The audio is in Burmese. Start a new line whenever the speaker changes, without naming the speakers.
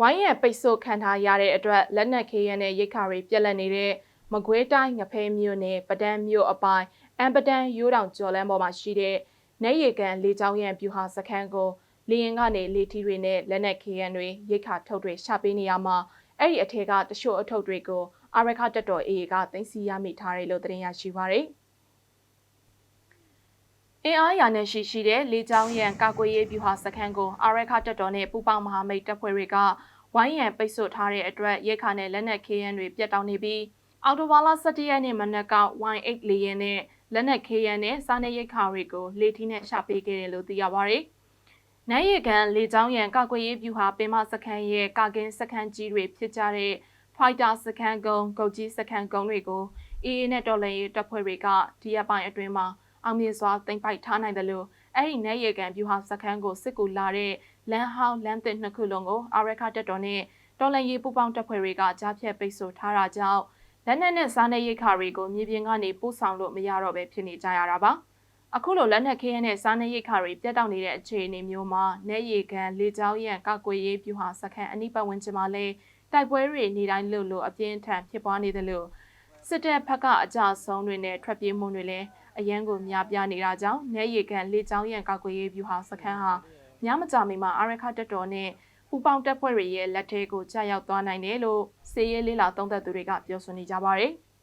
ဝိုင်းရံပိတ်ဆို့ခံထားရတဲ့အတွက်လက်နက်ခေးရန်နဲ့ရိတ်ခါတွေပြက်လက်နေတဲ့မကွေးတိုင်းငဖဲမြို့နယ်ပဒန်းမြို့အပိုင်းအမ်ပဒန်းရိုးတောင်ကျော်လန်းပေါ်မှာရှိတဲ့နေရီကန်လေချောင်းရံပြူဟာစခန်းကိုလေရင်ကနေလေထီတွေနဲ့လက်နက်ခေးရန်တွေရိတ်ခါထုတ်တွေရှာပေးနေရမှာအဲ့ဒီအထက်ကတချို့အထုပ်တွေကိုအာရခတက်တော်အေကတင်စီရမိထားတယ်လို့သတင်းရရှိပါရယ် အင်အားရာနဲ့ရှိရှိတဲ့လေကြောင်းရန်ကာကွယ်ရေးဗျူဟာစခန်းကိုအာရခတက်တော်နဲ့ပူပေါင်းမဟာမိတ်တပ်ဖွဲ့တွေကဝိုင်းရန်ပိတ်ဆို့ထားတဲ့အတွက်ရိတ်ခါနဲ့လက်နက်ခေးရန်တွေပြတ်တောက်နေပြီးအော်တိုဘာလ17ရက်နေ့မနက်က Y8 လေယာဉ်နဲ့လက်နက်ခေးရန်နဲ့စားနေရိတ်ခါတွေကိုလေထီနဲ့ရှာပေးခဲ့တယ်လို့သိရပါဗျ။နိုင်ရကန်လေကြောင်းရန်ကာကွယ်ရေးဗျူဟာပင်မစခန်းရဲ့ကာကင်းစခန်းကြီးတွေဖြစ်ကြတဲ့ Fighter စခန်းကုန်း၊ကုတ်ကြီးစခန်းကုန်းတွေကို AA နဲ့တော်လှန်ရေးတပ်ဖွဲ့တွေကဒီရက်ပိုင်းအတွင်းမှာ အောင်မြင်စွာတင်ပိုက်ထားနိုင်တယ်လို့အဲ့ဒီနိုင်ရကန်ဗျူဟာစခန်းကိုစစ်ကူလာတဲ့လမ်းဟောင်းလမ်းသစ်နှစ်ခုလုံးကိုအာရခတက်တော်နဲ့တော်လှန်ရေးပူးပေါင်းတပ်ဖွဲ့တွေကကြားဖြတ်ပိတ်ဆို့ထားတာကြောင့်လက်နက်နဲ့စားနပ်ရိက္ခာတွေကိုမြေပြင်ကနေပို့ဆောင်လို့မရတော့ပဲဖြစ်နေကြရတာပါအခုလိုလက်နက်ခဲယမ်းနဲ့စားနပ်ရိက္ခာတွေပြတ်တောက်နေတဲ့အခြေအနေမျိုးမှာနေရီကန်လေကြောင်းရန်ကောက်ွယ်ရေးပြူဟာစခန်းအနိပတ်ဝန်းကျင်မှာလဲတိုက်ပွဲတွေနေတိုင်းလှုပ်လို့အပြင်းထန်ဖြစ်ပွားနေတယ်လို့ စစ်တပ်ဘက်ကအကြဆုံးတွေနဲ့ထွက်ပြေးမှုတွေလည်းအရန်ကိုများပြားနေတာကြောင့်နေရီကန်လေကြောင်းရန်ကောက်ွယ်ရေးပြူဟာစခန်းဟာညမကြမီမှာအာရခတက်တော်နဲ့ပူပေါင်းတပ်ဖွဲ့တွေရဲ့လက်ထဲကိုကြာရောက်သွားနိုင်တယ်လို့စေရေးလေးလာသုံးသက်သူတွေကပြောဆိုနေကြပါတယ်။